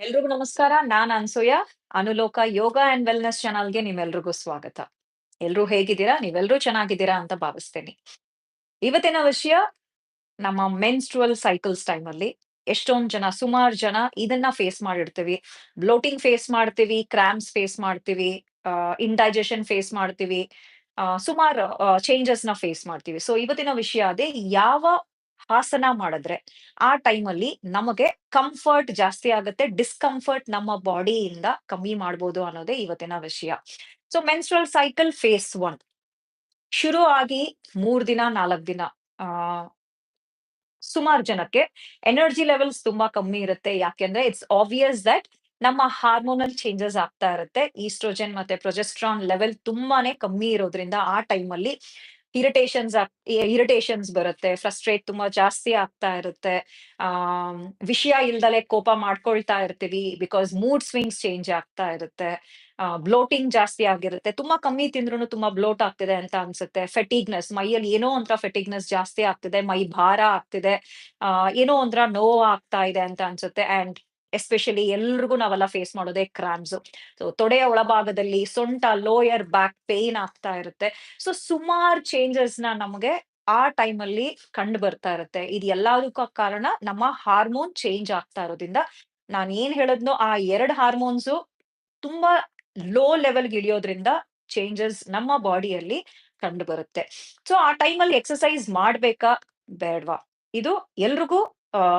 ಎಲ್ರಿಗೂ ನಮಸ್ಕಾರ. ನಾನ್ ಅನ್ಸೂಯ. ಅನುಲೋಕ ಯೋಗ ಅಂಡ್ ವೆಲ್ನೆಸ್ ಚಾನಲ್ಗೆ ನಿಮ್ಮೆಲ್ರಿಗೂ ಸ್ವಾಗತ. ಎಲ್ರು ಹೇಗಿದ್ದೀರಾ? ನೀವೆಲ್ರೂ ಚೆನ್ನಾಗಿದ್ದೀರಾ ಅಂತ ಭಾವಿಸ್ತೇನೆ. ಇವತ್ತಿನ ವಿಷಯ ನಮ್ಮ ಮೆನ್ಸ್ಟ್ರುವಲ್ ಸೈಕಲ್ಸ್ ಟೈಮ್ ಅಲ್ಲಿ ಎಷ್ಟೊಂದ್ ಜನ, ಸುಮಾರು ಜನ ಇದನ್ನ ಫೇಸ್ ಮಾಡಿರ್ತೀವಿ. ಬ್ಲೋಟಿಂಗ್ ಫೇಸ್ ಮಾಡ್ತೀವಿ ಕ್ರಾಮ್ಸ್ ಫೇಸ್ ಮಾಡ್ತೀವಿ ಇಂಡೈಜೆಷನ್ ಫೇಸ್ ಮಾಡ್ತೀವಿ ಸುಮಾರು ಚೇಂಜಸ್ನ ಫೇಸ್ ಮಾಡ್ತೀವಿ. ಸೊ, ಇವತ್ತಿನ ವಿಷಯ ಅದೇ, ಯಾವ ಆಸನ ಮಾಡಿದ್ರೆ ಆ ಟೈಮಲ್ಲಿ ನಮಗೆ ಕಂಫರ್ಟ್ ಜಾಸ್ತಿ ಆಗುತ್ತೆ. ಡಿಸ್ಕಂಫರ್ಟ್ ನಮ್ಮ ಬಾಡಿಯಿಂದ ಕಮ್ಮಿ ಮಾಡ್ಬೋದು ಅನ್ನೋದೇ ಇವತ್ತಿನ ವಿಷಯ. So menstrual cycle phase one ಶುರು ಆಗಿ ಮೂರ್ ದಿನ, ನಾಲ್ಕ್ ದಿನ, ಆ, ಸುಮಾರು ಜನಕ್ಕೆ ಎನರ್ಜಿ ಲೆವೆಲ್ಸ್ ತುಂಬಾ ಕಮ್ಮಿ ಇರುತ್ತೆ. ಯಾಕೆಂದ್ರೆ ಇಟ್ಸ್ ಆಬ್ವಿಯಸ್ ದಟ್ ನಮ್ಮ ಹಾರ್ಮೋನಲ್ ಚೇಂಜಸ್ ಆಗ್ತಾ ಇರುತ್ತೆ. ಈಸ್ಟ್ರೋಜನ್ ಮತ್ತೆ ಪ್ರೊಜೆಸ್ಟ್ರಾನ್ ಲೆವೆಲ್ ತುಂಬಾನೇ ಕಮ್ಮಿ ಇರೋದ್ರಿಂದ ಆ ಟೈಮಲ್ಲಿ ಇರಿಟೇಷನ್ಸ್ ಇರಿಟೇಷನ್ಸ್ ಬರುತ್ತೆ ಫ್ರಸ್ಟ್ರೇಟ್ ತುಂಬಾ ಜಾಸ್ತಿ ಆಗ್ತಾ ಇರುತ್ತೆ. ಆ ವಿಷಯ ಇಲ್ದಲೆ ಕೋಪ ಮಾಡ್ಕೊಳ್ತಾ ಇರ್ತೀವಿ ಬಿಕಾಸ್ ಮೂಡ್ ಸ್ವಿಂಗ್ಸ್ ಚೇಂಜ್ ಆಗ್ತಾ ಇರುತ್ತೆ. ಬ್ಲೋಟಿಂಗ್ ಜಾಸ್ತಿ ಆಗಿರುತ್ತೆ. ತುಂಬಾ ಕಮ್ಮಿ ತಿಂದ್ರು ತುಂಬಾ ಬ್ಲೋಟ್ ಆಗ್ತಿದೆ ಅಂತ ಅನ್ಸುತ್ತೆ. ಫೆಟಿಗ್ನೆಸ್ ಮೈಯಲ್ಲಿ ಏನೋ ಒಂಥರ ಫೆಟಿಗ್ನೆಸ್ ಜಾಸ್ತಿ ಆಗ್ತಿದೆ, ಮೈ ಭಾರ ಆಗ್ತಿದೆ ಏನೋ ಒಂಥರ ನೋವು ಆಗ್ತಾ ಇದೆ ಅಂತ ಅನ್ಸುತ್ತೆ. ಅಂಡ್ ಎಸ್ಪೆಷಲಿ ಎಲ್ರಿಗೂ ನಾವೆಲ್ಲ ಫೇಸ್ ಮಾಡೋದೇ ಕ್ರಾಮ್ಸ್ ಸೊ ತೊಡೆಯ ಒಳಭಾಗದಲ್ಲಿ ಸೊಂಟ ಲೋಯರ್ ಬ್ಯಾಕ್ ಪೇನ್ ಆಗ್ತಾ ಇರುತ್ತೆ. ಸೊ ಸುಮಾರು ಚೇಂಜಸ್ನ ನಮಗೆ ಆ ಟೈಮ್ ಅಲ್ಲಿ ಕಂಡು ಬರ್ತಾ ಇರುತ್ತೆ. ಇದು ಎಲ್ಲದಕ್ಕೂ ಕಾರಣ ನಮ್ಮ ಹಾರ್ಮೋನ್ ಚೇಂಜ್ ಆಗ್ತಾ ಇರೋದ್ರಿಂದ ನಾನು ಏನ್ ಹೇಳದ್ನೋ ಆ ಎರಡ್ ಹಾರ್ಮೋನ್ಸ್ ತುಂಬಾ ಲೋ ಲೆವೆಲ್ಗೆ ಇಳಿಯೋದ್ರಿಂದ ಚೇಂಜಸ್ ನಮ್ಮ ಬಾಡಿಯಲ್ಲಿ ಕಂಡು ಬರುತ್ತೆ. ಸೊ ಆ ಟೈಮಲ್ಲಿ ಎಕ್ಸಸೈಸ್ ಮಾಡ್ಬೇಕಾ? ಬೇಡ್ವಾ? ಇದು ಎಲ್ರಿಗೂ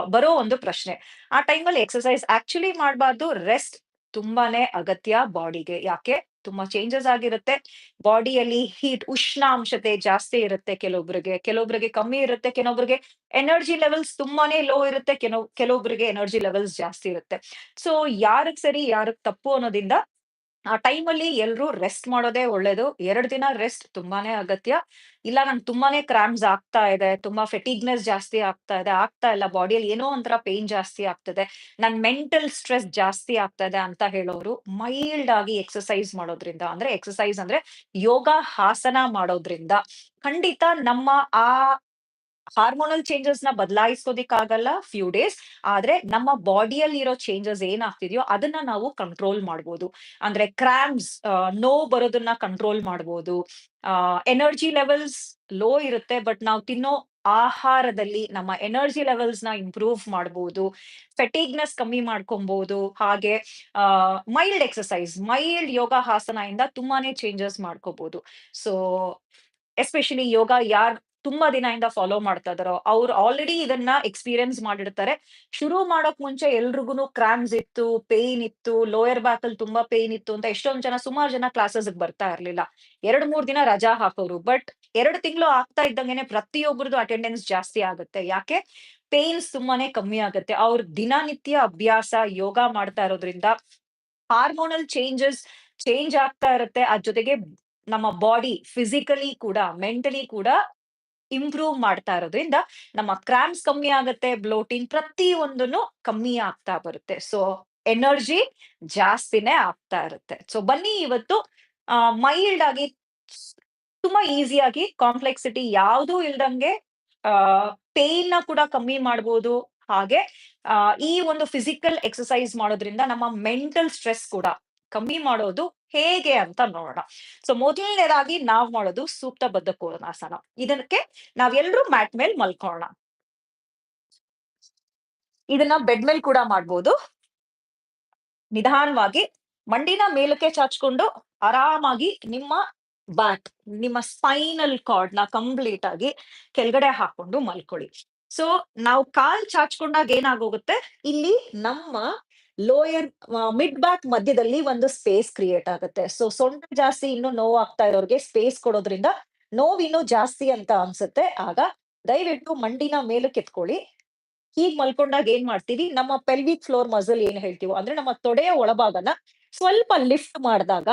ಬರೋ ಒಂದು ಪ್ರಶ್ನೆ. ಆ ಟೈಮಲ್ಲಿ ಎಕ್ಸಸೈಸ್ ಆಕ್ಚುಲಿ ಮಾಡಬಾರ್ದು ರೆಸ್ಟ್ ತುಂಬಾನೇ ಅಗತ್ಯ ಬಾಡಿಗೆ. ಯಾಕೆ? ತುಂಬಾ ಚೇಂಜಸ್ ಆಗಿರುತ್ತೆ. ಬಾಡಿಯಲ್ಲಿ ಹೀಟ್ ಉಷ್ಣಾಂಶತೆ ಜಾಸ್ತಿ ಇರುತ್ತೆ ಕೆಲವೊಬ್ರಿಗೆ. ಕೆಲವೊಬ್ರಿಗೆ ಕಮ್ಮಿ ಇರುತ್ತೆ, ಕೆಲವೊಬ್ರಿಗೆ ಎನರ್ಜಿ ಲೆವೆಲ್ಸ್ ತುಂಬಾನೇ ಲೋ ಇರುತ್ತೆ, ಕೆಲವ್, ಕೆಲವೊಬ್ರಿಗೆ ಎನರ್ಜಿ ಲೆವೆಲ್ಸ್ ಜಾಸ್ತಿ ಇರುತ್ತೆ. ಸೊ ಯಾರಿಗ್ ಸರಿ, ಯಾರಿಗ್ ತಪ್ಪು ಅನ್ನೋದಿಂದ ಆ ಟೈಮಲ್ಲಿ ಎಲ್ಲರೂ ರೆಸ್ಟ್ ಮಾಡೋದೇ ಒಳ್ಳೇದು. ಎರಡು ದಿನ ರೆಸ್ಟ್ ತುಂಬಾನೇ ಅಗತ್ಯ. ಇಲ್ಲ, ನಂಗೆ ತುಂಬಾನೇ ಕ್ರಾಮ್ಸ್ ಆಗ್ತಾ ಇದೆ, ತುಂಬಾ ಫೆಟಿಗ್ನೆಸ್ ಜಾಸ್ತಿ ಆಗ್ತಾ ಇದೆ, ಆಗ್ತಾ ಇಲ್ಲ, ಬಾಡಿಯಲ್ಲಿ ಏನೋ ಒಂಥರ ಪೇನ್ ಜಾಸ್ತಿ ಆಗ್ತದೆ, ನನ್ ಮೆಂಟಲ್ ಸ್ಟ್ರೆಸ್ ಜಾಸ್ತಿ ಆಗ್ತಾ ಇದೆ ಅಂತ ಹೇಳೋರು ಮೈಲ್ಡ್ ಆಗಿ ಎಕ್ಸಸೈಸ್ ಮಾಡೋದ್ರಿಂದ, ಅಂದ್ರೆ ಎಕ್ಸಸೈಸ್ ಅಂದ್ರೆ ಯೋಗ ಹಾಸನ ಮಾಡೋದ್ರಿಂದ ಖಂಡಿತ ನಮ್ಮ ಆ ಹಾರ್ಮೋನಲ್ ಚೇಂಜಸ್ನ ಬದಲಾಯಿಸೋದಿಕ್ಕಾಗಲ್ಲ ಫ್ಯೂ ಡೇಸ್ ಆದ್ರೆ ನಮ್ಮ ಬಾಡಿಯಲ್ಲಿ ಇರೋ ಚೇಂಜಸ್ ಏನಾಗ್ತಿದೆಯೋ ಅದನ್ನ ನಾವು ಕಂಟ್ರೋಲ್ ಮಾಡ್ಬೋದು. ಅಂದ್ರೆ ಕ್ರಾಮ್ಸ್ ನೋ ಬರೋದನ್ನ ಕಂಟ್ರೋಲ್ ಮಾಡ್ಬೋದು. ಎನರ್ಜಿ ಲೆವೆಲ್ಸ್ ಲೋ ಇರುತ್ತೆ ಬಟ್ ನಾವು ತಿನ್ನೋ ಆಹಾರದಲ್ಲಿ ನಮ್ಮ ಎನರ್ಜಿ ಲೆವೆಲ್ಸ್ನ ಇಂಪ್ರೂವ್ ಮಾಡಬಹುದು ಫೆಟಿಗ್ನೆಸ್ ಕಮ್ಮಿ ಮಾಡ್ಕೊಬಹುದು ಹಾಗೆ ಮೈಲ್ಡ್ ಎಕ್ಸಸೈಸ್ ಮೈಲ್ಡ್ ಯೋಗ ಹಾಸನ ಇಂದ ತುಂಬಾನೇ ಚೇಂಜಸ್ ಮಾಡ್ಕೋಬಹುದು ಸೊ ಎಸ್ಪೆಷಲಿ ಯೋಗ ಯಾರ್ ತುಂಬಾ ದಿನದಿಂದ ಫಾಲೋ ಮಾಡ್ತಾ ಇದಾರೋ. ಅವ್ರು ಆಲ್ರೆಡಿ ಇದನ್ನ ಎಕ್ಸ್ಪೀರಿಯನ್ಸ್ ಮಾಡಿರ್ತಾರೆ. ಶುರು ಮಾಡೋಕ್ ಮುಂಚೆ ಎಲ್ರಿಗೂ ಕ್ರಾಮ್ಸ್ ಇತ್ತು ಪೇನ್ ಇತ್ತು ಲೋಯರ್ ಬ್ಯಾಕ್ ಅಲ್ಲಿ ತುಂಬಾ ಪೇನ್ ಇತ್ತು ಅಂತ ಎಷ್ಟೊಂದ್ ಜನ, ಸುಮಾರು ಜನ ಕ್ಲಾಸಸ್ ಬರ್ತಾ ಇರ್ಲಿಲ್ಲ. ಎರಡ್ ಮೂರ್ ದಿನ ರಜಾ ಹಾಕೋರು. ಬಟ್ ಎರಡು ತಿಂಗಳು ಆಗ್ತಾ ಇದ್ದಂಗೆನೆ ಪ್ರತಿಯೊಬ್ಬರದು ಅಟೆಂಡೆನ್ಸ್ ಜಾಸ್ತಿ ಆಗುತ್ತೆ. ಯಾಕೆ? ಪೇನ್ಸ್ ತುಂಬಾನೇ ಕಮ್ಮಿ ಆಗುತ್ತೆ. ಅವ್ರ ದಿನನಿತ್ಯ ಅಭ್ಯಾಸ, ಯೋಗ ಮಾಡ್ತಾ ಇರೋದ್ರಿಂದ ಹಾರ್ಮೋನಲ್ ಚೇಂಜಸ್ ಚೇಂಜ್ ಆಗ್ತಾ ಇರುತ್ತೆ. ಅದ್ ಜೊತೆಗೆ ನಮ್ಮ ಬಾಡಿ ಫಿಸಿಕಲಿ ಕೂಡ ಮೆಂಟಲಿ ಕೂಡ ಇಂಪ್ರೂವ್ ಮಾಡ್ತಾ ಇರೋದ್ರಿಂದ ನಮ್ಮ ಕ್ರಾಮ್ಸ್ ಕಮ್ಮಿ ಆಗುತ್ತೆ ಬ್ಲೋಟಿಂಗ್ ಪ್ರತಿ ಕಮ್ಮಿ ಆಗ್ತಾ ಬರುತ್ತೆ. ಸೊ ಎನರ್ಜಿ ಜಾಸ್ತಿನೇ ಆಗ್ತಾ ಇರುತ್ತೆ. ಸೊ ಬನ್ನಿ ಇವತ್ತು ಮೈಲ್ಡ್ ಆಗಿ, ತುಂಬಾ ಈಸಿಯಾಗಿ ಕಾಂಪ್ಲೆಕ್ಸಿಟಿ ಯಾವುದೂ ಇಲ್ದಂಗೆ, ಆ ಪೇನ್ನ ಕೂಡ ಕಮ್ಮಿ ಮಾಡ್ಬೋದು. ಹಾಗೆ ಈ ಒಂದು ಫಿಸಿಕಲ್ ಎಕ್ಸಸೈಸ್ ಮಾಡೋದ್ರಿಂದ ನಮ್ಮ ಮೆಂಟಲ್ ಸ್ಟ್ರೆಸ್ ಕೂಡ ಕಮ್ಮಿ ಮಾಡೋದು ಹೇಗೆ ಅಂತ ನೋಡೋಣ. ಸೊ ಮೊದಲನೇದಾಗಿ ನಾವ್ ಮಾಡೋದು ಸೂಕ್ತ ಬದ್ಧ ಕೋನಾಸನ ಇದಕ್ಕೆ ನಾವೆಲ್ಲರೂ ಮ್ಯಾಟ್ ಮೇಲೆ ಮಲ್ಕೋಣ. ಇದನ್ನ ಬೆಡ್ ಮೇಲ್ ಕೂಡ ಮಾಡ್ಬೋದು. ನಿಧಾನವಾಗಿ ಮಂಡಿನ ಮೇಲಕ್ಕೆ ಚಾಚ್ಕೊಂಡು ಆರಾಮಾಗಿ ನಿಮ್ಮ ಬ್ಯಾಕ್, ನಿಮ್ಮ ಸ್ಪೈನಲ್ ಕಾರ್ಡ್ನ ಕಂಪ್ಲೀಟ್ ಆಗಿ ಕೆಳಗಡೆ ಹಾಕೊಂಡು ಮಲ್ಕೊಳ್ಳಿ. ಸೊ ನಾವು ಕಾಲ್ ಚಾಚ್ಕೊಂಡಾಗ ಏನಾಗೋಗುತ್ತೆ? ಇಲ್ಲಿ ನಮ್ಮ ಲೋಯರ್ ಮಿಡ್ ಬ್ಯಾಕ್ ಮಧ್ಯದಲ್ಲಿ ಒಂದು ಸ್ಪೇಸ್ ಕ್ರಿಯೇಟ್ ಆಗುತ್ತೆ. ಸೊ ಸೊಂಟ ಜಾಸ್ತಿ ಇನ್ನು ನೋವು ಆಗ್ತಾ ಇರೋರಿಗೆ ಸ್ಪೇಸ್ ಕೊಡೋದ್ರಿಂದ ನೋವು ಜಾಸ್ತಿ ಅಂತ ಅನ್ಸುತ್ತೆ. ಆಗ ದಯವಿಟ್ಟು ಮಂಡಿನ ಮೇಲೆ ಕೆತ್ಕೊಳ್ಳಿ. ಹೀಗ್ ಮಲ್ಕೊಂಡಾಗ ಏನ್ ಮಾಡ್ತೀವಿ? ನಮ್ಮ ಪೆಲ್ವಿಕ್ ಫ್ಲೋರ್ ಮಸಲ್ ಏನ್ ಹೇಳ್ತೀವೋ, ಅಂದ್ರೆ ನಮ್ಮ ತೊಡೆಯ ಒಳಭಾಗನ ಸ್ವಲ್ಪ ಲಿಫ್ಟ್ ಮಾಡಿದಾಗ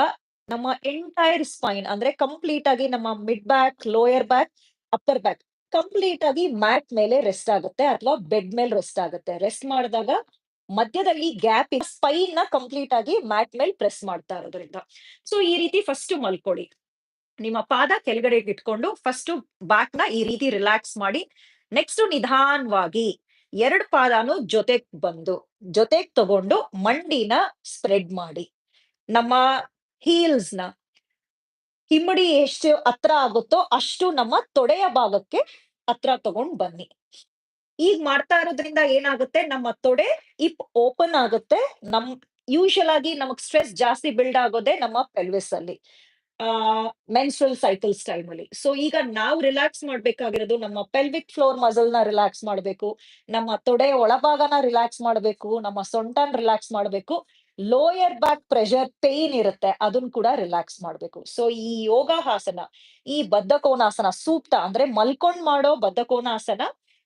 ನಮ್ಮ ಎಂಟೈರ್ ಸ್ಪೈನ್ ಅಂದ್ರೆ ಕಂಪ್ಲೀಟ್ ಆಗಿ ನಮ್ಮ mid back lower back upper back complete ಆಗಿ ಮ್ಯಾಟ್ ಮೇಲೆ ರೆಸ್ಟ್ ಆಗುತ್ತೆ, ಅಥವಾ ಬೆಡ್ ಮೇಲೆ ರೆಸ್ಟ್ ಆಗುತ್ತೆ. ರೆಸ್ಟ್ ಮಾಡಿದಾಗ ಮಧ್ಯದಲ್ಲಿ ಗ್ಯಾಪ್ ಸ್ಪೈನ್ನ ಕಂಪ್ಲೀಟ್ ಆಗಿ ಮ್ಯಾಟ್ ಮೇಲೆ ಪ್ರೆಸ್ ಮಾಡ್ತಾ ಇರೋದ್ರಿಂದ. ಸೊ ಈ ರೀತಿ ಫಸ್ಟ್ ಮಲ್ಕೊಳ್ಳಿ. ನಿಮ್ಮ ಪಾದ ಕೆಳಗಡೆ ಇಟ್ಕೊಂಡು ಫಸ್ಟ್ ಬ್ಯಾಕ್ನ ಈ ರೀತಿ ರಿಲ್ಯಾಕ್ಸ್ ಮಾಡಿ ನೆಕ್ಸ್ಟ್ ನಿಧಾನವಾಗಿ ಎರಡು ಪಾದಾನು ಜೊತೆಗ್ ಬಂದು, ಜೊತೆಗ್ ತಗೊಂಡು ಮಂಡಿನ ಸ್ಪ್ರೆಡ್ ಮಾಡಿ. ನಮ್ಮ ಹೀಲ್ಸ್ನ ಹಿಮ್ಮಡಿ ಎಷ್ಟು ಹತ್ರ ಆಗುತ್ತೋ ಅಷ್ಟು ನಮ್ಮ ತೊಡೆಯ ಭಾಗಕ್ಕೆ ಹತ್ರ ತಗೊಂಡ್ ಬನ್ನಿ. ಈಗ್ ಮಾಡ್ತಾ ಇರೋದ್ರಿಂದ ಏನಾಗುತ್ತೆ ನಮ್ಮ ತೊಡೆ ಇಪ್ ಓಪನ್ ಆಗುತ್ತೆ. ನಮ್ ಯೂಶಲ್ ಆಗಿ ನಮಗ್ ಸ್ಟ್ರೆಸ್ ಜಾಸ್ತಿ ಬಿಲ್ಡ್ ಆಗೋದೆ ನಮ್ಮ ಪೆಲ್ವಿಸ್ ಅಲ್ಲಿ. ಆ ಮೆನ್ಸ್ಟ್ರುಯಲ್ ಸೈಕಲ್ಸ್ ಅಲ್ಲಿ ಸೊ ಈಗ ನಾವು ರಿಲ್ಯಾಕ್ಸ್ ಮಾಡ್ಬೇಕಾಗಿರೋದು ನಮ್ಮ ಪೆಲ್ವಿಕ್ ಫ್ಲೋರ್ ಮಸಲ್ನ ರಿಲ್ಯಾಕ್ಸ್ ಮಾಡ್ಬೇಕು. ನಮ್ಮ ತೊಡೆ ಒಳಭಾಗನ ರಿಲ್ಯಾಕ್ಸ್ ಮಾಡ್ಬೇಕು. ನಮ್ಮ ಸೊಂಟನ್ ರಿಲ್ಯಾಕ್ಸ್ ಮಾಡ್ಬೇಕು. ಲೋಯರ್ ಬ್ಯಾಕ್ ಪ್ರೆಷರ್ ಪೇನ್ ಇರುತ್ತೆ. ಅದನ್ನ ಕೂಡ ರಿಲ್ಯಾಕ್ಸ್ ಮಾಡ್ಬೇಕು. ಸೊ ಈ ಯೋಗಾಹಾಸನ, ಈ ಬದ್ಧಕೋನಾಸನ ಸೂಕ್ತ ಅಂದ್ರೆ ಮಲ್ಕೊಂಡ್ ಮಾಡೋ ಬದ್ಧಕೋನಾಸನ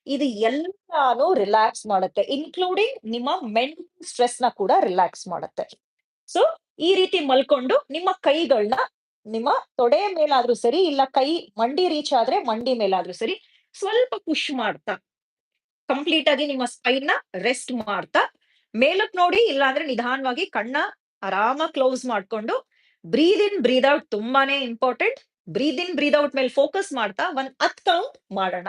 ಇದು ಎಲ್ಲಾನು ರಿಲ್ಯಾಕ್ಸ್ ಮಾಡುತ್ತೆ. ಇನ್ಕ್ಲೂಡಿಂಗ್ ನಿಮ್ಮ ಮೆಂಟಲ್ನ ಕೂಡ ರಿಲ್ಯಾಕ್ಸ್ ಮಾಡುತ್ತೆ. ಸೊ ಈ ರೀತಿ ಮಲ್ಕೊಂಡು ನಿಮ್ಮ ಕೈಗಳನ್ನ ನಿಮ್ಮ ತೊಡೆ ಮೇಲಾದ್ರೂ ಸರಿ, ಇಲ್ಲ ಕೈ ಮಂಡಿ ರೀಚ್ ಆದ್ರೆ ಮಂಡಿ ಮೇಲಾದ್ರೂ ಸರಿ, ಸ್ವಲ್ಪ ಪುಶ್ ಮಾಡ್ತಾ ಕಂಪ್ಲೀಟ್ ಆಗಿ ನಿಮ್ಮ ಸ್ಪೈನ್ನ ರೆಸ್ಟ್ ಮಾಡ್ತಾ, ಮೇಲಕ್ ನೋಡಿ ಇಲ್ಲಾಂದ್ರೆ ನಿಧಾನವಾಗಿ ಕಣ್ಣ ಆರಾಮ ಕ್ಲೋಸ್ ಮಾಡ್ಕೊಂಡು ಬ್ರೀದ್ ಇನ್, ಬ್ರೀದ್ ಔಟ್ ತುಂಬಾನೇ important. Breathe in, breathe out ಮೇಲೆ ಫೋಕಸ್ ಮಾಡ್ತಾ ಒಂದ್ ಹತ್ ಕೌಂಟ್ ಮಾಡೋಣ.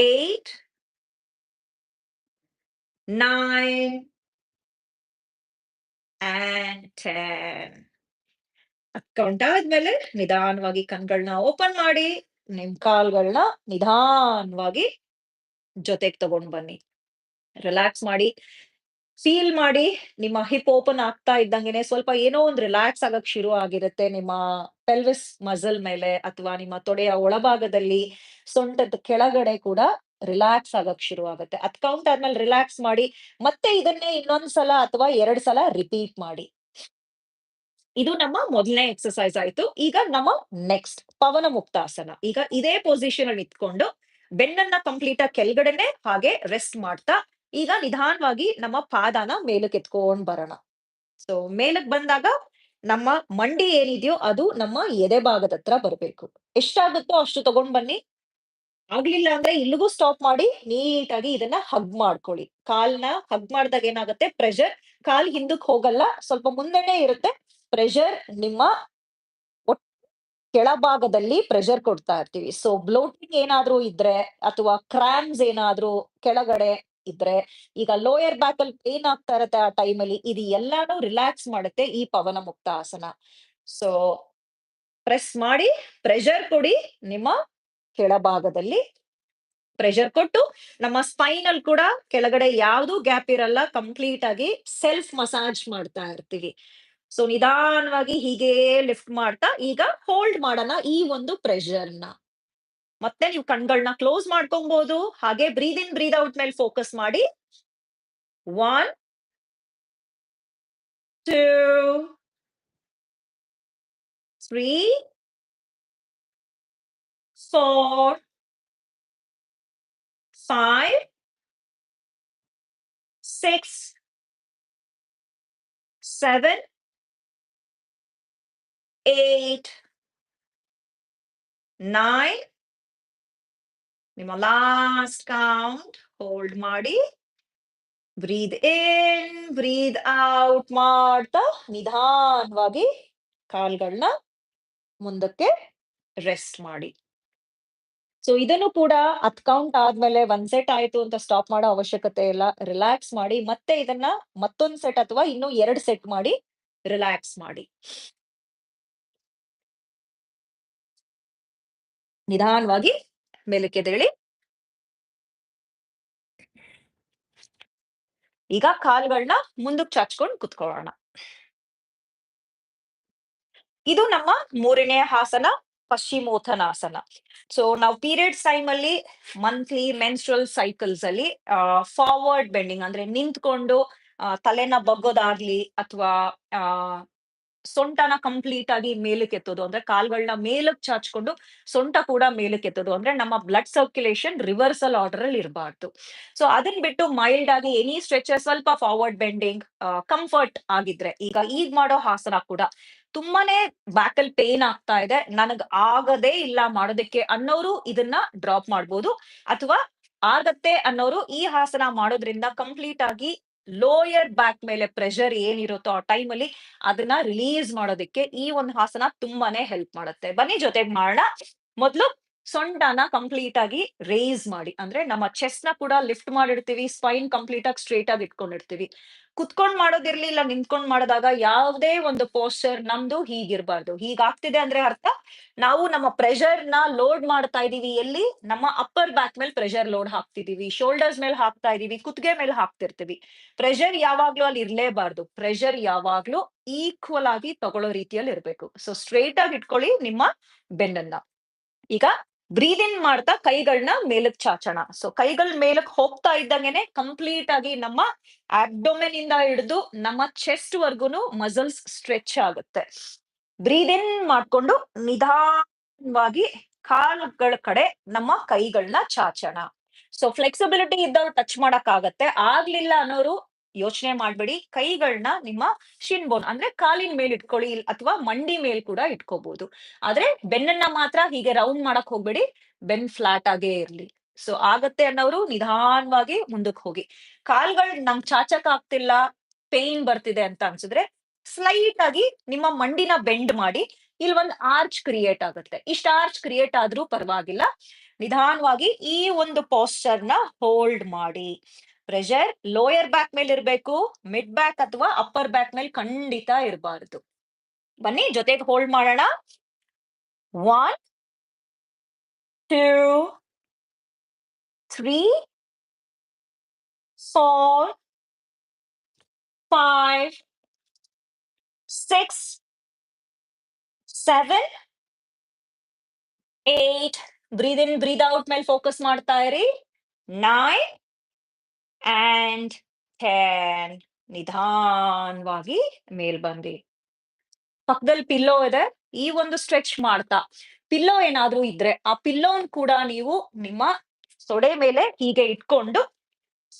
8 9 and 10 10 count ಆದ್ಮೇಲೆ ನಿಧಾನವಾಗಿ ಕಣ್ಗಳನ್ನ ಓಪನ್ ಮಾಡಿ, ನಿಮ್ ಕಾಲ್ಗಳ್ನ ನಿಧಾನವಾಗಿ ಜೊತೆಗೆ ತಗೊಂಡ್ ಬನ್ನಿ. ರಿಲ್ಯಾಕ್ಸ್ ಮಾಡಿ. ಫೀಲ್ ಮಾಡಿ ನಿಮ್ಮ ಹಿಪ್ ಓಪನ್ ಆಗ್ತಾ ಇದ್ದಂಗೆನೆ ಸ್ವಲ್ಪ ಏನೋ ಒಂದ್ ರಿಲ್ಯಾಕ್ಸ್ ಆಗಕ್ ಶುರು ಆಗಿರುತ್ತೆ ನಿಮ್ಮ ಪೆಲ್ವಿಸ್ ಮಸಲ್ ಮೇಲೆ ಅಥವಾ ನಿಮ್ಮ ತೊಡೆಯ ಒಳಭಾಗದಲ್ಲಿ, ಸೊಂಟದ ಕೆಳಗಡೆ ಕೂಡ ರಿಲ್ಯಾಕ್ಸ್ ಆಗಕ್ ಶುರು ಆಗುತ್ತೆ. ಅದ್ ಕೌಂಟ್ ಆದ್ಮೇಲೆ ರಿಲ್ಯಾಕ್ಸ್ ಮಾಡಿ. ಮತ್ತೆ ಇದನ್ನೇ ಇನ್ನೊಂದ್ ಸಲ ಅಥವಾ ಎರಡ್ ಸಲ ರಿಪೀಟ್ ಮಾಡಿ. ಇದು ನಮ್ಮ ಮೊದಲನೇ ಎಕ್ಸಸೈಸ್ ಆಯ್ತು. ಈಗ ನಮ್ಮ ನೆಕ್ಸ್ಟ್ ಪವನ ಮುಕ್ತಾಸನ. ಈಗ ಇದೇ ಪೊಸಿಷನ್ ಅಲ್ಲಿ ಇಟ್ಕೊಂಡು ಬೆನ್ನನ್ನ ಕಂಪ್ಲೀಟ್ ಆಗಿ ಕೆಳಗಡೆನೆ ಹಾಗೆ ರೆಸ್ಟ್ ಮಾಡ್ತಾ, ಈಗ ನಿಧಾನವಾಗಿ ನಮ್ಮ ಪಾದನ ಮೇಲಕ್ಕೆ ಎತ್ಕೊಂಡ್ ಬರೋಣ. ಸೊ ಮೇಲಕ್ ಬಂದಾಗ ನಮ್ಮ ಮಂಡಿ ಏನಿದೆಯೋ ಅದು ನಮ್ಮ ಎದೆ ಭಾಗದ ಹತ್ರ ಬರ್ಬೇಕು. ಎಷ್ಟಾಗುತ್ತೋ ಅಷ್ಟು ತಗೊಂಡ್ ಬನ್ನಿ. ಆಗ್ಲಿಲ್ಲ ಅಂದ್ರೆ ಇಲ್ಲಿಗೂ ಸ್ಟಾಪ್ ಮಾಡಿ ನೀಟಾಗಿ ಇದನ್ನ ಹಗ್ ಮಾಡ್ಕೊಳ್ಳಿ. ಕಾಲ್ನ ಹಗ್ ಮಾಡಿದಾಗ ಏನಾಗುತ್ತೆ ಪ್ರೆಷರ್ ಕಾಲ್ ಹಿಂದಕ್ ಹೋಗಲ್ಲ. ಸ್ವಲ್ಪ ಮುಂದೆನೆ ಇರುತ್ತೆ. ಪ್ರೆಷರ್ ನಿಮ್ಮ ಕೆಳಭಾಗದಲ್ಲಿ ಪ್ರೆಷರ್ ಕೊಡ್ತಾ ಇರ್ತೀವಿ. ಸೊ ಬ್ಲೋಟಿಂಗ್ ಏನಾದ್ರೂ ಇದ್ರೆ ಅಥವಾ ಕ್ರಾಂಪ್ಸ್ ಏನಾದ್ರೂ ಕೆಳಗಡೆ ಇದ್ರೆ, ಈಗ ಲೋಯರ್ ಬ್ಯಾಕ್ ಅಲ್ಲಿ ಪೇನ್ ಆಗ್ತಾ ಇರುತ್ತೆ ಆ ಟೈಮಲ್ಲಿ ಇದು ಎಲ್ಲಾನು ರಿಲ್ಯಾಕ್ಸ್ ಮಾಡುತ್ತೆ ಈ ಪವನ ಮುಕ್ತ ಆಸನ ಸೊ ಪ್ರೆಸ್ ಮಾಡಿ, ಪ್ರೆಷರ್ ಕೊಡಿ ನಿಮ್ಮ ಕೆಳಭಾಗದಲ್ಲಿ. ಪ್ರೆಷರ್ ಕೊಟ್ಟು ನಮ್ಮ ಸ್ಪೈನಲ್ ಕೂಡ ಕೆಳಗಡೆ ಯಾವ್ದು ಗ್ಯಾಪ್ ಇರಲ್ಲ. ಕಂಪ್ಲೀಟ್ ಆಗಿ ಸೆಲ್ಫ್ ಮಸಾಜ್ ಮಾಡ್ತಾ ಇರ್ತೀವಿ. ಸೊ ನಿಧಾನವಾಗಿ ಹೀಗೆ ಲಿಫ್ಟ್ ಮಾಡ್ತಾ ಈಗ ಹೋಲ್ಡ್ ಮಾಡೋಣ ಈ ಒಂದು ಪ್ರೆಷರ್‌ನ. ಮತ್ತೆ ನೀವು ಕಣ್ಗಳ್ನ ಕ್ಲೋಸ್ ಮಾಡ್ಕೊಂಬೋದು. ಹಾಗೆ ಬ್ರೀತ್ ಇನ್, ಬ್ರೀತ್ ಔಟ್ ಮೇಲೆ ಫೋಕಸ್ ಮಾಡಿ. 1 2 3 4 5 6 7 8 9 ನಿಮ್ಮ ಲಾಸ್ಟ್ ಕೌಂಟ್ ಹೋಲ್ಡ್ ಮಾಡಿ. ಬ್ರೀದ್ ಇನ್, ಬ್ರೀದ್ ಔಟ್ ಮಾಡ್ತಾ ನಿಧಾನವಾಗಿ ಕಾಲ್ಗಳನ್ನ ಮುಂದಕ್ಕೆ ರೆಸ್ಟ್ ಮಾಡಿ. ಸೊ ಇದನ್ನು ಕೂಡ 10 ಕೌಂಟ್ ಆದ್ಮೇಲೆ ಒಂದ್ ಸೆಟ್ ಆಯ್ತು ಅಂತ ಸ್ಟಾಪ್ ಮಾಡೋ ಅವಶ್ಯಕತೆ ಇಲ್ಲ. ರಿಲ್ಯಾಕ್ಸ್ ಮಾಡಿ ಮತ್ತೆ ಇದನ್ನ ಮತ್ತೊಂದ್ ಸೆಟ್ ಅಥವಾ ಇನ್ನೂ ಎರಡ್ ಸೆಟ್ ಮಾಡಿ ರಿಲ್ಯಾಕ್ಸ್ ಮಾಡಿ. ನಿಧಾನವಾಗಿ ಮೇಲಕ್ಕೆದ್ದೇಳಿ. ಈಗ ಕಾಲ್ಗಳನ್ನ ಮುಂದಕ್ ಚಾಚ್ಕೊಂಡು ಕುತ್ಕೊಳ್ಳೋಣ. ಇದು ನಮ್ಮ ಮೂರನೇ ಆಸನ ಪಶ್ಚಿಮೋಥನಾಸನ ಸೊ ನಾವು ಪೀರಿಯಡ್ಸ್ ಅಲ್ಲಿ ಮಂತ್ಲಿ ಮೆನ್ಸ್ಟ್ರಲ್ ಸೈಕಲ್ಸ್ ಅಲ್ಲಿ ಫಾರ್ವರ್ಡ್ ಬೆಂಡಿಂಗ್ ಅಂದ್ರೆ ನಿಂತ್ಕೊಂಡು ತಲೆನ ಬಗ್ಗೋದಾಗ್ಲಿ ಅಥವಾ ಸೊಂಟನ ಕಂಪ್ಲೀಟ್ ಆಗಿ ಮೇಲಕ್ಕೆ ಎತ್ತೋದು ಅಂದ್ರೆ ಕಾಲ್ಗಳನ್ನ ಮೇಲಕ್ಕೆ ಚಾಚ್ಕೊಂಡು ಸೊಂಟ ಕೂಡ ಮೇಲಕ್ಕೆ ಎತ್ತೋದು ಅಂದ್ರೆ ನಮ್ಮ ಬ್ಲಡ್ ಸರ್ಕ್ಯುಲೇಷನ್ ರಿವರ್ಸಲ್ ಆರ್ಡರ್ ಅಲ್ಲಿ ಇರಬಾರ್ದು. ಸೊ ಅದನ್ನ ಬಿಟ್ಟು ಮೈಲ್ಡ್ ಆಗಿ ಎನಿ ಸ್ಟ್ರೆಚರ್ ಸ್ವಲ್ಪ ಫಾರ್ವರ್ಡ್ ಬೆಂಡಿಂಗ್ ಕಂಫರ್ಟ್ ಆಗಿದ್ರೆ ಈಗ ಈಗ ಮಾಡೋ ಹಾಸನ ಕೂಡ ತುಂಬಾನೇ ಬ್ಯಾಕ್ ಅಲ್ಲಿ ಪೇನ್ ಆಗ್ತಾ ಇದೆ. ನನಗ್ ಆಗದೇ ಇಲ್ಲ ಮಾಡೋದಕ್ಕೆ ಅನ್ನೋರು ಇದನ್ನ ಡ್ರಾಪ್ ಮಾಡ್ಬೋದು. ಅಥವಾ ಆಗತ್ತೆ ಅನ್ನೋರು ಈ ಹಾಸನ ಮಾಡೋದ್ರಿಂದ ಕಂಪ್ಲೀಟ್ ಆಗಿ ಲೋಯರ್ ಬ್ಯಾಕ್ ಮೇಲೆ ಪ್ರೆಷರ್ ಏನಿರುತ್ತೋ ಆ ಟೈಮಲ್ಲಿ ಅದನ್ನ ರಿಲೀಸ್ ಮಾಡೋದಕ್ಕೆ ಈ ಒಂದು ಹಾಸನ ತುಂಬಾನೇ ಹೆಲ್ಪ್ ಮಾಡುತ್ತೆ. ಬನ್ನಿ ಜೊತೆಗೆ ಮಾಡೋಣ. ಮೊದ್ಲು ಸೊಂಟನ ಕಂಪ್ಲೀಟ್ ಆಗಿ ರೇಸ್ ಮಾಡಿ. ಅಂದ್ರೆ ನಮ್ಮ ಚೆಸ್ಟ್ನ ಕೂಡ ಲಿಫ್ಟ್ ಮಾಡಿರ್ತೀವಿ ಸ್ಪೈನ್ ಕಂಪ್ಲೀಟ್ ಆಗಿ ಸ್ಟ್ರೇಟ್ ಆಗಿ ಇಟ್ಕೊಂಡಿರ್ತೀವಿ ಕುತ್ಕೊಂಡ್ ಮಾಡೋದಿರ್ಲಿ ಇಲ್ಲ ನಿಂತ್ಕೊಂಡ್ ಮಾಡಿದಾಗ ಯಾವುದೇ ಒಂದು ಪೋಸ್ಚರ್ ನಮ್ದು ಹೀಗಿರ್ಬಾರ್ದು. ಹೀಗಾಗ್ತಿದೆ ಅಂದ್ರೆ ಅರ್ಥ, ನಾವು ನಮ್ಮ ಪ್ರೆಷರ್ನ ಲೋಡ್ ಮಾಡ್ತಾ ಇದೀವಿ ಎಲ್ಲಿ? ನಮ್ಮ ಅಪ್ಪರ್ ಬ್ಯಾಕ್ ಮೇಲೆ ಪ್ರೆಷರ್ ಲೋಡ್ ಹಾಕ್ತಿದೀವಿ ಶೋಲ್ಡರ್ಸ್ ಮೇಲೆ ಹಾಕ್ತಾ ಇದೀವಿ ಕುತ್ತಿಗೆ ಮೇಲೆ ಹಾಕ್ತಿರ್ತೀವಿ. ಪ್ರೆಷರ್ ಯಾವಾಗ್ಲೂ ಅಲ್ಲಿ ಇರ್ಲೇಬಾರ್ದು. ಪ್ರೆಷರ್ ಯಾವಾಗ್ಲೂ ಈಕ್ವಲ್ ಆಗಿ ತಗೊಳ್ಳೋ ರೀತಿಯಲ್ಲಿ ಇರ್ಬೇಕು ಸೊ ಸ್ಟ್ರೇಟ್ ಆಗಿ ಇಟ್ಕೊಳ್ಳಿ ನಿಮ್ಮ ಬೆನ್ನನ್ನ. ಈಗ ಬ್ರೀದ್ ಇನ್ ಮಾಡ್ತಾ ಕೈಗಳನ್ನ ಮೇಲಕ್ ಚಾಚೋಣ. ಸೊ ಕೈಗಳ ಮೇಲಕ್ ಹೋಗ್ತಾ ಇದ್ದಂಗೆನೆ ಕಂಪ್ಲೀಟ್ ಆಗಿ ನಮ್ಮ ಆಬ್ಡೊಮೆನ್ ಇಂದ ಹಿಡಿದು ನಮ್ಮ ಚೆಸ್ಟ್ ವರ್ಗುನು ಮಸಲ್ಸ್ ಸ್ಟ್ರೆಚ್ ಆಗುತ್ತೆ. ಬ್ರೀದ್ ಇನ್ ಮಾಡ್ಕೊಂಡು ನಿಧಾನವಾಗಿ ಕಾಲುಗಳ ಕಡೆ ನಮ್ಮ ಕೈಗಳನ್ನ ಚಾಚೋಣ. ಸೊ ಫ್ಲೆಕ್ಸಿಬಿಲಿಟಿ ಇದ್ದವ್ರು ಟಚ್ ಮಾಡಕ್ ಆಗತ್ತೆ. ಆಗ್ಲಿಲ್ಲ ಅನ್ನೋರು ಯೋಚನೆ ಮಾಡ್ಬೇಡಿ. ಕೈಗಳನ್ನ ನಿಮ್ಮ ಶಿನ್ ಬೋನ್ ಅಂದ್ರೆ ಕಾಲಿನ ಮೇಲೆ ಇಟ್ಕೊಳ್ಳಿ ಅಥವಾ ಮಂಡಿ ಮೇಲ್ ಕೂಡ ಇಟ್ಕೋಬಹುದು ಆದ್ರೆ ಬೆನ್ನನ್ನ ಮಾತ್ರ ಹೀಗೆ ರೌಂಡ್ ಮಾಡಕ್ ಹೋಗ್ಬೇಡಿ. ಬೆನ್ ಫ್ಲಾಟ್ ಆಗೇ ಇರ್ಲಿ. ಸೊ ಆಗತ್ತೆ ಅನ್ನೋರು ನಿಧಾನವಾಗಿ ಮುಂದಕ್ಕೆ ಹೋಗಿ. ಕಾಲ್ಗಳ್ ನಂಗ್ ಚಾಚಕ್ ಆಗ್ತಿಲ್ಲ ಪೇನ್ ಬರ್ತಿದೆ ಅಂತ ಅನ್ಸಿದ್ರೆ ಸ್ಲೈಟ್ ಆಗಿ ನಿಮ್ಮ ಮಂಡಿನ ಬೆಂಡ್ ಮಾಡಿ ಇಲ್ಲಿ ಒಂದು ಆರ್ಚ್ ಕ್ರಿಯೇಟ್ ಆಗುತ್ತೆ. ಇಷ್ಟ ಆರ್ಚ್ ಕ್ರಿಯೇಟ್ ಆದ್ರೂ ಪರವಾಗಿಲ್ಲ. ನಿಧಾನವಾಗಿ ಈ ಒಂದು ಪೋಸ್ಚರ್ನ ಹೋಲ್ಡ್ ಮಾಡಿ. ಪ್ರೆಷರ್ ಲೋಯರ್ ಬ್ಯಾಕ್ ಮೇಲೆ ಇರಬೇಕು ಮಿಡ್ ಬ್ಯಾಕ್ ಅಥವಾ ಅಪ್ಪರ್ ಬ್ಯಾಕ್ ಮೇಲೆ ಖಂಡಿತ ಇರಬಾರ್ದು. ಬನ್ನಿ, ಜೊತೆಗೆ ಹೋಲ್ಡ್ ಮಾಡೋಣ. One two three four five six seven eight breathe in breathe out ಮೇಲೆ ಫೋಕಸ್ ಮಾಡ್ತಾ ಇರಿ. ನೈನ್ ಅಂಡ್ ಟೆನ್ ನಿಧಾನವಾಗಿ ಮೇಲ್ ಬಂದಿ. ಪಕ್ಕದಲ್ಲಿ ಪಿಲ್ಲೋ ಇದೆ. ಈ ಒಂದು ಸ್ಟ್ರೆಚ್ ಮಾಡ್ತಾ. ಪಿಲ್ಲೋ ಏನಾದ್ರೂ ಇದ್ರೆ ಆ ಪಿಲ್ಲೋನ್ ಕೂಡ ನೀವು ನಿಮ್ಮ ತೊಡೆ ಮೇಲೆ ಹೀಗೆ ಇಟ್ಕೊಂಡು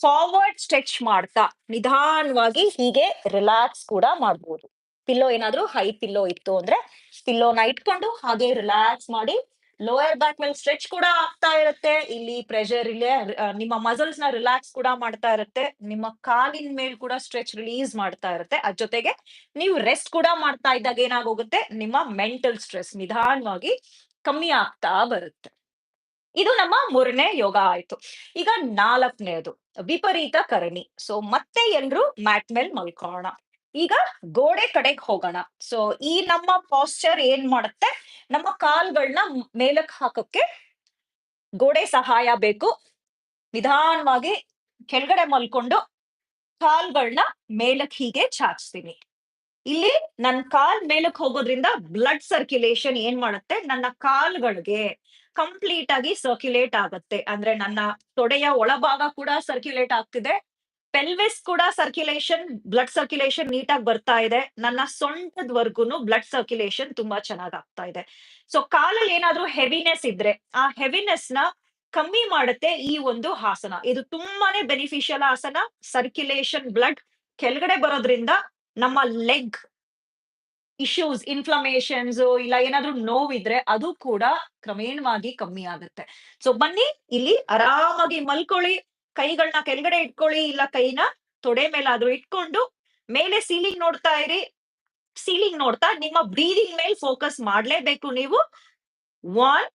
ಫಾರ್ವರ್ಡ್ ಸ್ಟ್ರೆಚ್ ಮಾಡ್ತಾ. ನಿಧಾನವಾಗಿ ಹೀಗೆ ರಿಲ್ಯಾಕ್ಸ್ ಕೂಡ ಮಾಡ್ಬೋದು. ಪಿಲ್ಲೋ ಏನಾದ್ರೂ ಹೈ ಪಿಲ್ಲೋ ಇತ್ತು ಅಂದ್ರೆ ಪಿಲ್ಲೋನ ಇಟ್ಕೊಂಡು ಹಾಗೆ ರಿಲ್ಯಾಕ್ಸ್ ಮಾಡಿ ಲೋಯರ್ ಬ್ಯಾಕ್ ಮೇಲೆ ಸ್ಟ್ರೆಚ್ ಕೂಡ ಆಗ್ತಾ ಇರುತ್ತೆ. ಇಲ್ಲಿ ಪ್ರೆಷರ್ ಇಲ್ಲೇ ನಿಮ್ಮ ಮಸಲ್ಸ್ನ ರಿಲ್ಯಾಕ್ಸ್ ಕೂಡ ಮಾಡ್ತಾ ಇರುತ್ತೆ. ನಿಮ್ಮ ಕಾಲಿನ ಮೇಲ್ ಕೂಡ ಸ್ಟ್ರೆಚ್ ರಿಲೀಸ್ ಮಾಡ್ತಾ ಇರುತ್ತೆ. ಅದ್ ಜೊತೆಗೆ ನೀವು ರೆಸ್ಟ್ ಕೂಡ ಮಾಡ್ತಾ ಇದ್ದಾಗ ಏನಾಗೋಗುತ್ತೆ? ನಿಮ್ಮ ಮೆಂಟಲ್ ಸ್ಟ್ರೆಸ್ ನಿಧಾನವಾಗಿ ಕಮ್ಮಿ ಆಗ್ತಾ ಬರುತ್ತೆ. ಇದು ನಮ್ಮ ಮೂರನೇ ಯೋಗ ಆಯ್ತು. ಈಗ ನಾಲ್ಕನೇದು, ವಿಪರೀತ ಕರಣಿ. ಸೊ ಮತ್ತೆ ಎಲ್ರು ಮ್ಯಾಟ್ ಮೇಲ್ ಮಲ್ಕೋಣ. ಈಗ ಗೋಡೆ ಕಡೆಗೆ ಹೋಗೋಣ. ಸೊ ಈ ನಮ್ಮ ಪಾಸ್ಚರ್ ಏನ್ ಮಾಡುತ್ತೆ? ನಮ್ಮ ಕಾಲ್ಗಳನ್ನ ಮೇಲಕ್ಕೆ ಹಾಕಕ್ಕೆ ಗೋಡೆ ಸಹಾಯ ಬೇಕು. ನಿಧಾನವಾಗಿ ಕೆಳಗಡೆ ಮಲ್ಕೊಂಡು ಕಾಲ್ಗಳನ್ನ ಮೇಲಕ್ ಹೀಗೆ ಚಾಚ್ತೀನಿ. ಇಲ್ಲಿ ನನ್ ಕಾಲ್ ಮೇಲಕ್ ಹೋಗೋದ್ರಿಂದ ಬ್ಲಡ್ ಸರ್ಕ್ಯುಲೇಷನ್ ಏನ್ ಮಾಡುತ್ತೆ? ನನ್ನ ಕಾಲ್ಗಳಿಗೆ ಕಂಪ್ಲೀಟ್ ಆಗಿ ಸರ್ಕ್ಯುಲೇಟ್ ಆಗತ್ತೆ. ಅಂದ್ರೆ ನನ್ನ ತೊಡೆಯ ಒಳಭಾಗ ಕೂಡ ಸರ್ಕ್ಯುಲೇಟ್ ಆಗ್ತಿದೆ. ಪೆಲ್ವಿಸ್ ಕೂಡ ಸರ್ಕ್ಯುಲೇಷನ್ ಬ್ಲಡ್ ಸರ್ಕ್ಯುಲೇಷನ್ ನೀಟಾಗಿ ಬರ್ತಾ ಇದೆ. ನನ್ನ ಸೊಂಟದ್ವರ್ಗೂನು ಬ್ಲಡ್ ಸರ್ಕ್ಯುಲೇಷನ್ ತುಂಬಾ ಚೆನ್ನಾಗ್ ಆಗ್ತಾ ಇದೆ. ಸೊ ಕಾಲಲ್ಲಿ ಏನಾದ್ರೂ ಹೆವಿನೆಸ್ ಇದ್ರೆ ಆ ಹೆವಿನೆಸ್ನ ಕಮ್ಮಿ ಮಾಡುತ್ತೆ ಈ ಒಂದು ಹಾಸನ ಇದು ತುಂಬಾನೇ ಬೆನಿಫಿಷಿಯಲ್ ಆಸನ. ಸರ್ಕ್ಯುಲೇಷನ್ ಬ್ಲಡ್ ಕೆಳಗಡೆ ಬರೋದ್ರಿಂದ ನಮ್ಮ ಲೆಗ್ ಇಶ್ಯೂಸ್ ಇನ್ಫ್ಲಮೇಷನ್ಸ್ ಇಲ್ಲ ಏನಾದ್ರೂ ನೋವಿದ್ರೆ ಅದು ಕೂಡ ಕ್ರಮೇಣವಾಗಿ ಕಮ್ಮಿ ಆಗುತ್ತೆ. ಸೊ ಬನ್ನಿ, ಇಲ್ಲಿ ಆರಾಮಾಗಿ ಮಲ್ಕೊಳ್ಳಿ. ಕೈಗಳನ್ನ ಕೆಳಗಡೆ ಇಟ್ಕೊಳ್ಳಿ, ಇಲ್ಲ ಕೈನ ತೊಡೆ ಮೇಲಾದ್ರೂ ಇಟ್ಕೊಂಡು ಮೇಲೆ ಸೀಲಿಂಗ್ ನೋಡ್ತಾ ಇರಿ. ಸೀಲಿಂಗ್ ನೋಡ್ತಾ ನಿಮ್ಮ ಬ್ರೀದಿಂಗ್ ಮೇಲೆ ಫೋಕಸ್ ಮಾಡ್ಲೇಬೇಕು ನೀವು. ಒನ್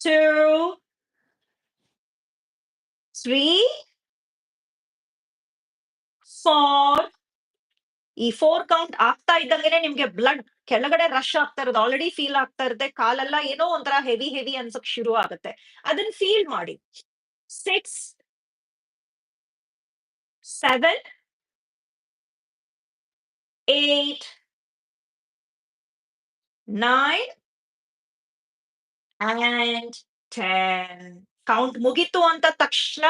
ಟೂ ತ್ರೀ ಫೋರ್ ಈ ಫೋರ್ ಕೌಂಟ್ ಆಗ್ತಾ ಇದ್ದಂಗೆನೆ ನಿಮ್ಗೆ ಬ್ಲಡ್ ಕೆಳಗಡೆ ರಶ್ ಆಗ್ತಾ ಇರೋದು ಆಲ್ರೆಡಿ ಫೀಲ್ ಆಗ್ತಾ ಇರುತ್ತೆ, ಕಾಲೆಲ್ಲ ಏನೋ ಒಂಥರ ಹೆವಿ ಹೆವಿ ಅನ್ಸಕ್ ಶುರು ಆಗುತ್ತೆ. ಅದನ್ನ ಫೀಲ್ ಮಾಡಿ. Six seven eight nine and ten count ಮುಗೀತು ಅಂತ ತಕ್ಷಣ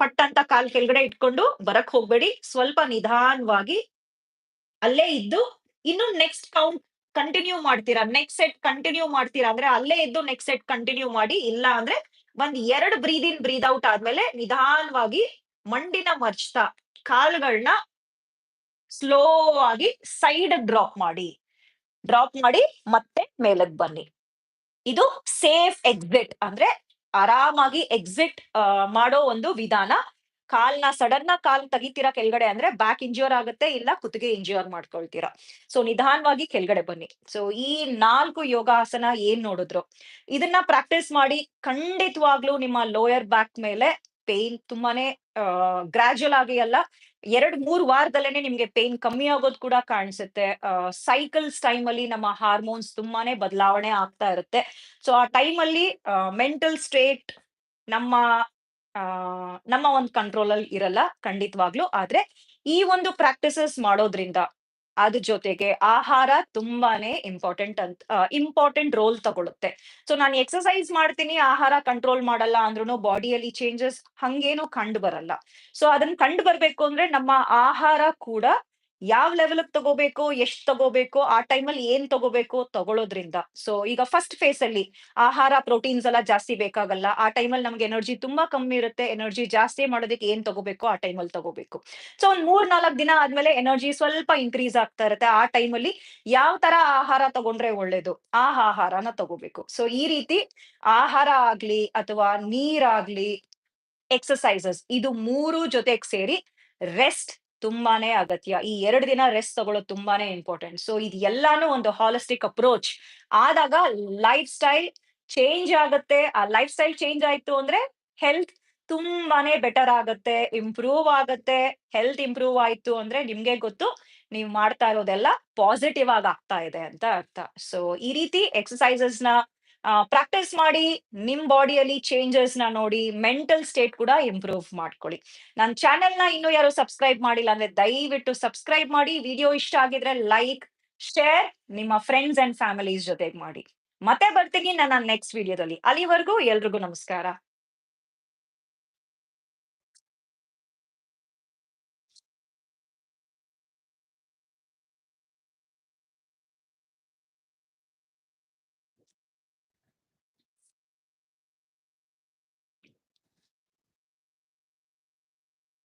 ಪಟ್ಟಂತ ಕಾಲ್ ಕೆಳಗಡೆ ಇಟ್ಕೊಂಡು ಬರಕ್ ಹೋಗ್ಬೇಡಿ. ಸ್ವಲ್ಪ ನಿಧಾನವಾಗಿ ಅಲ್ಲೇ ಇದ್ದು ಇನ್ನು ನೆಕ್ಸ್ಟ್ ಕೌಂಟ್ ಕಂಟಿನ್ಯೂ ಮಾಡ್ತೀರಾ? ನೆಕ್ಸ್ಟ್ ಸೆಟ್ ಕಂಟಿನ್ಯೂ ಮಾಡ್ತೀರಾ? ಅಂದ್ರೆ ಅಲ್ಲೇ ಇದ್ದು ನೆಕ್ಸ್ಟ್ ಸೆಟ್ ಕಂಟಿನ್ಯೂ ಮಾಡಿ, ಇಲ್ಲ ಅಂದ್ರೆ ಒಂದ್ ಎರಡು ಬ್ರೀದ್ ಇನ್ ಬ್ರೀದ್ ಔಟ್ ಆದ್ಮೇಲೆ ನಿಧಾನವಾಗಿ ಮಂಡಿನ ಮರ್ಚ್ತಾ ಕಾಲುಗಳನ್ನ ಸ್ಲೋ ಆಗಿ ಸೈಡ್ ಡ್ರಾಪ್ ಮಾಡಿ. ಡ್ರಾಪ್ ಮಾಡಿ ಮತ್ತೆ ಮೇಲಕ್ ಬನ್ನಿ. ಇದು ಸೇಫ್ ಎಕ್ಸಿಟ್ ಅಂದ್ರೆ ಆರಾಮಾಗಿ ಎಕ್ಸಿಟ್ ಮಾಡೋ ಒಂದು ವಿಧಾನ ಕಾಲ್ನ ಸಡನ್ ಆಗಿ ಕಾಲ್ ತೆಗಿತೀರಾ ಕೆಳಗಡೆ ಅಂದ್ರೆ ಬ್ಯಾಕ್ ಇಂಜ್ಯೂರ್ ಆಗುತ್ತೆ ಇಲ್ಲ ಕುತ್ತಿಗೆ ಇಂಜ್ಯೂರ್ ಮಾಡ್ಕೊಳ್ತೀರಾ. ಸೊ ನಿಧಾನವಾಗಿ ಕೆಳಗಡೆ ಬನ್ನಿ. ಸೊ ಈ ನಾಲ್ಕು ಯೋಗಾಸನ ಏನ್ ನೋಡಿದ್ರು? ಇದನ್ನ ಪ್ರಾಕ್ಟೀಸ್ ಮಾಡಿ ಖಂಡಿತವಾಗ್ಲೂ ನಿಮ್ಮ ಲೋಯರ್ ಬ್ಯಾಕ್ ಮೇಲೆ ಪೇನ್ ತುಂಬಾನೇ ಗ್ರಾಜುವಲ್ ಆಗಿ ಅಲ್ಲ, ಎರಡ್ ಮೂರ್ ವಾರದಲ್ಲೇನೆ ನಿಮ್ಗೆ ಪೇನ್ ಕಮ್ಮಿ ಆಗೋದು ಕೂಡ ಕಾಣಿಸುತ್ತೆ. ಸೈಕಲ್ಸ್ ಟೈಮ್ ಅಲ್ಲಿ ನಮ್ಮ ಹಾರ್ಮೋನ್ಸ್ ತುಂಬಾನೇ ಬದಲಾವಣೆ ಆಗ್ತಾ ಇರುತ್ತೆ. ಸೊ ಆ ಟೈಮ್ ಅಲ್ಲಿ ಮೆಂಟಲ್ ಸ್ಟೇಟ್ ನಮ್ಮ ಆ, ನಮ್ಮ ಒಂದು ಕಂಟ್ರೋಲ್ ಅಲ್ಲಿ ಇರಲ್ಲ ಖಂಡಿತವಾಗ್ಲು. ಆದ್ರೆ ಈ ಒಂದು ಪ್ರಾಕ್ಟೀಸಸ್ ಮಾಡೋದ್ರಿಂದ ಅದ್ರ ಜೊತೆಗೆ ಆಹಾರ ತುಂಬಾನೇ ಇಂಪಾರ್ಟೆಂಟ್ ಅಂತ ಇಂಪಾರ್ಟೆಂಟ್ ರೋಲ್ ತಗೊಳುತ್ತೆ. ಸೊ ನಾನು ಎಕ್ಸಸೈಸ್ ಮಾಡ್ತೀನಿ, ಆಹಾರ ಕಂಟ್ರೋಲ್ ಮಾಡಲ್ಲ ಅಂದ್ರೂ ಬಾಡಿಯಲ್ಲಿ ಚೇಂಜಸ್ ಹಂಗೇನು ಕಂಡು ಬರಲ್ಲ. ಸೊ ಅದನ್ನ ಕಂಡು ಬರ್ಬೇಕು ಅಂದ್ರೆ ನಮ್ಮ ಆಹಾರ ಕೂಡ ಯಾವ ಲೆವೆಲ್ ತಗೋಬೇಕು, ಎಷ್ಟ್ ತಗೋಬೇಕು, ಆ ಟೈಮಲ್ಲಿ ಏನ್ ತಗೋಬೇಕು ತಗೊಳ್ಳೋದ್ರಿಂದ ಸೊ ಈಗ ಫಸ್ಟ್ ಫೇಸ್ ಅಲ್ಲಿ ಆಹಾರ ಪ್ರೋಟೀನ್ಸ್ ಎಲ್ಲ ಜಾಸ್ತಿ ಬೇಕಾಗಲ್ಲ. ಆ ಟೈಮಲ್ಲಿ ನಮ್ಗೆ ಎನರ್ಜಿ ತುಂಬಾ ಕಮ್ಮಿ ಇರುತ್ತೆ. ಎನರ್ಜಿ ಜಾಸ್ತಿ ಮಾಡೋದಕ್ಕೆ ಏನ್ ತಗೋಬೇಕು, ಆ ಟೈಮಲ್ಲಿ ತಗೋಬೇಕು. ಸೊ ಒಂದ್ ಮೂರ್ ನಾಲ್ಕು ದಿನ ಆದ್ಮೇಲೆ ಎನರ್ಜಿ ಸ್ವಲ್ಪ ಇನ್ಕ್ರೀಸ್ ಆಗ್ತಾ ಇರುತ್ತೆ. ಆ ಟೈಮಲ್ಲಿ ಯಾವ ತರ ಆಹಾರ ತಗೊಂಡ್ರೆ ಒಳ್ಳೇದು, ಆ ಆಹಾರನ ತಗೋಬೇಕು. ಸೊ ಈ ರೀತಿ ಆಹಾರ ಆಗ್ಲಿ ಅಥವಾ ನೀರಾಗ್ಲಿ ಎಕ್ಸಸೈಸಸ್ ಇದು ಮೂರು ಜೊತೆಗೆ ಸೇರಿ ರೆಸ್ಟ್ ತುಂಬಾನೇ ಅಗತ್ಯ. ಈ ಎರಡು ದಿನ ರೆಸ್ಟ್ ತಗೊಳ್ಳೋದು ತುಂಬಾನೇ ಇಂಪಾರ್ಟೆಂಟ್ ಸೊ ಇದು ಎಲ್ಲಾನು ಒಂದು ಹಾಲಿಸ್ಟಿಕ್ ಅಪ್ರೋಚ್ ಆದಾಗ ಲೈಫ್ ಸ್ಟೈಲ್ ಚೇಂಜ್ ಆಗುತ್ತೆ. ಆ ಲೈಫ್ ಸ್ಟೈಲ್ ಚೇಂಜ್ ಆಯ್ತು ಅಂದ್ರೆ ಹೆಲ್ತ್ ತುಂಬಾನೇ ಬೆಟರ್ ಆಗುತ್ತೆ ಇಂಪ್ರೂವ್ ಆಗುತ್ತೆ. ಹೆಲ್ತ್ ಇಂಪ್ರೂವ್ ಆಯ್ತು ಅಂದ್ರೆ ನಿಮ್ಗೆ ಗೊತ್ತು ನೀವು ಮಾಡ್ತಾ ಇರೋದೆಲ್ಲ ಪಾಸಿಟಿವ್ ಆಗಿ ಆಗ್ತಾ ಇದೆ ಅಂತ ಅರ್ಥ. ಸೊ ಈ ರೀತಿ ಎಕ್ಸಸೈಸಸ್ನ ಪ್ರಾಕ್ಟೀಸ್ ಮಾಡಿ ನಿಮ್ ಬಾಡಿಯಲ್ಲಿ ಚೇಂಜಸ್ನ ನೋಡಿ ಮೆಂಟಲ್ ಸ್ಟೇಟ್ ಕೂಡ ಇಂಪ್ರೂವ್ ಮಾಡ್ಕೊಳ್ಳಿ. ನನ್ನ ಚಾನೆಲ್ನ ಇನ್ನೂ ಯಾರು ಸಬ್ಸ್ಕ್ರೈಬ್ ಮಾಡಿಲ್ಲ ಅಂದ್ರೆ ದಯವಿಟ್ಟು ಸಬ್ಸ್ಕ್ರೈಬ್ ಮಾಡಿ. ವಿಡಿಯೋ ಇಷ್ಟ ಆಗಿದ್ರೆ ಲೈಕ್ ಶೇರ್ ನಿಮ್ಮ ಫ್ರೆಂಡ್ಸ್ ಅಂಡ್ ಫ್ಯಾಮಿಲೀಸ್ ಜೊತೆಗೆ ಮಾಡಿ. ಮತ್ತೆ ಬರ್ತೀನಿ ನನ್ನ ನೆಕ್ಸ್ಟ್ ವಿಡಿಯೋದಲ್ಲಿ ಅಲ್ಲಿವರೆಗೂ ಎಲ್ರಿಗೂ ನಮಸ್ಕಾರ.